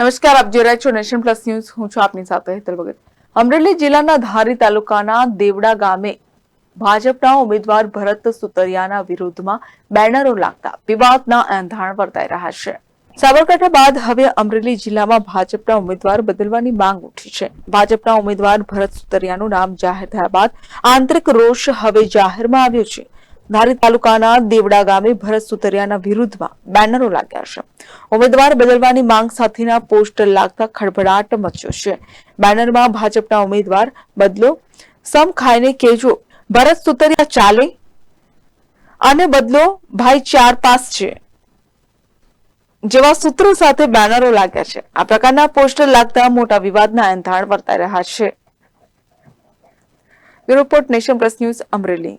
નમસ્કાર, આપ જોઈ રહ્યા છો નેશન પ્લસ ન્યૂઝ. હું છું આપની સાથે હેતલ ભગત. અમરેલી જિલ્લાના ધારી તાલુકાના દેવડા ગામે ભાજપના ઉમેદવાર ભરત સુતરિયાના વિરોધમાં બેનરો લાગતા વિવાદના એંધાણ વર્તાઈ રહ્યા છે. સાબરકાંઠા બાદ હવે અમરેલી જિલ્લામાં ભાજપના ઉમેદવાર બદલવાની માંગ ઉઠી છે. ભાજપના ઉમેદવાર ભરત સુતરિયાનું નામ જાહેર થયા બાદ આંતરિક રોષ હવે જાહેરમાં આવ્યો છે. ધારી તાલુકાના દેવડા ગામે ભરત સુતરિયાના વિરુદ્ધમાં બેનરો લાગ્યા છે. ઉમેદવાર બદલવાની માંગ સાથેના પોસ્ટર લાગતા ખળભળાટ મચ્યો છે. બેનરમાં ભાજપના ઉમેદવાર બદલો, સમ ખાઈને કેજો ભરત સુતરિયા ચાલે અને બદલો, ભાઈ ચાર પાસ છે. જેવા સૂત્રો સાથે બેનરો લાગ્યા છે. આ પ્રકારના પોસ્ટર લાગતા મોટા વિવાદના એંધાણ વર્તાઈ રહ્યા છે. Report nation plus news Amreli.